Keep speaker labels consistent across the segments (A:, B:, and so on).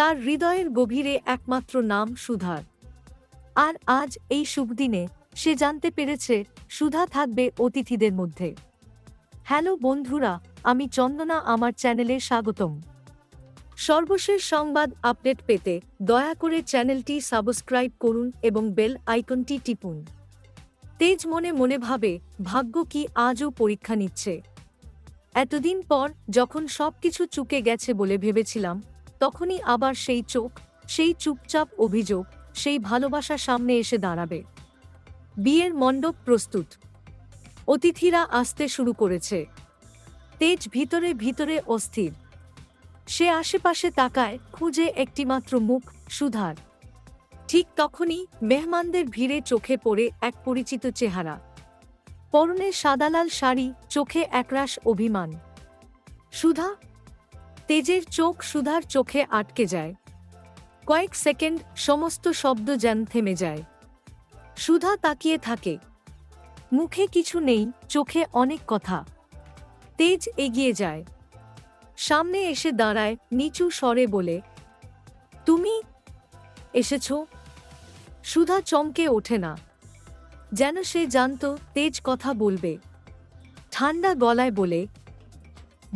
A: তার হৃদয়ের গভীরে একমাত্র নাম সুধার। আর আজ এই শুভ দিনে সে জানতে পেরেছে সুধা থাকবে অতিথিদের মধ্যে। হ্যালো বন্ধুরা, আমি চন্দনা, আমার চ্যানেলে স্বাগতম। সর্বশেষ সংবাদ আপডেট পেতে দয়া করে চ্যানেলটি সাবস্ক্রাইব করুন এবং বেল আইকনটি টিপুন। তেজ মনে মনে ভাবে, ভাগ্য কি আজও পরীক্ষা নিচ্ছে। এতদিন পর যখন সবকিছু চুকে গেছে বলে ভেবেছিলাম তখনই আবার সেই চোখ, সেই চুপচাপ অভিযোগ, সেই ভালোবাসা সামনে এসে দাঁড়াবে। বিয়ের মণ্ডপ প্রস্তুত। অতিথিরা আসতে শুরু করেছে। তেজ ভিতরে ভিতরে অস্থির। সে আশেপাশে তাকায়, খুঁজে একটিমাত্র মুখ, সুধার। ঠিক তখনই মেহমানদের ভিড়ে চোখে পড়ে এক পরিচিত চেহারা। পরনে সাদালাল শাড়ি, চোখে একরাশ অভিমান। সুধা তেজের চোখ সুধার চোখে আটকে যায়। কয়েক সেকেন্ড সমস্ত শব্দ যেন থেমে যায়। সুধা তাকিয়ে থাকে। মুখে কিছু নেই, চোখে অনেক কথা। তেজ এগিয়ে যায়। সামনে এসে দাঁড়ায় নিচু স্বরে বলে, তুমি এসেছ? সুধা চমকে ওঠে না। যেন সে জানত তেজ কথা বলবে। ঠান্ডা গলায় বলে,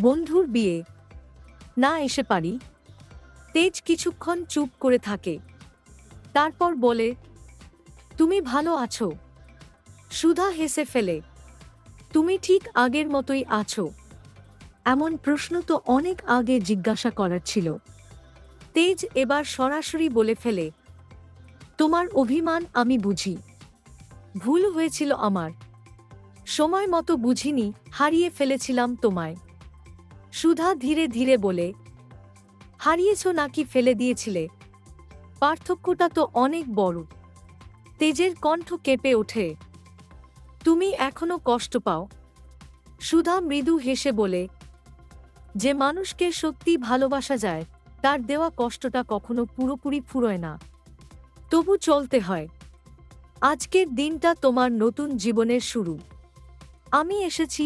A: বন্ধুর বিয়ে। না এসে পারি। তেজ কিছুক্ষণ চুপ করে থাকে। তারপর বলে, তুমি ভালো আছো। সুধা হেসে ফেলে, তুমি ঠিক আগের মতোই আছো। এমন প্রশ্ন তো অনেক আগে জিজ্ঞাসা করার ছিল। তেজ এবার সরাসরি বলে ফেলে, তোমার অভিমান আমি বুঝি। ভুল হয়েছিল আমার। সময় মতো বুঝিনি, হারিয়ে ফেলেছিলাম তোমায়। সুধা ধীরে ধীরে বলে, হারিয়েছ নাকি ফেলে দিয়েছিলে? পার্থক্যটা তো অনেক বড়। তেজের কণ্ঠ কেঁপে ওঠে। তুমি এখনও কষ্ট পাও। সুধা মৃদু হেসে বলে, যে মানুষকে সত্যি ভালোবাসা যায়, তার দেওয়া কষ্টটা কখনো পুরোপুরি ফুরোয় না। তবু চলতে হয়। আজকের দিনটা তোমার নতুন জীবনের শুরু। আমি এসেছি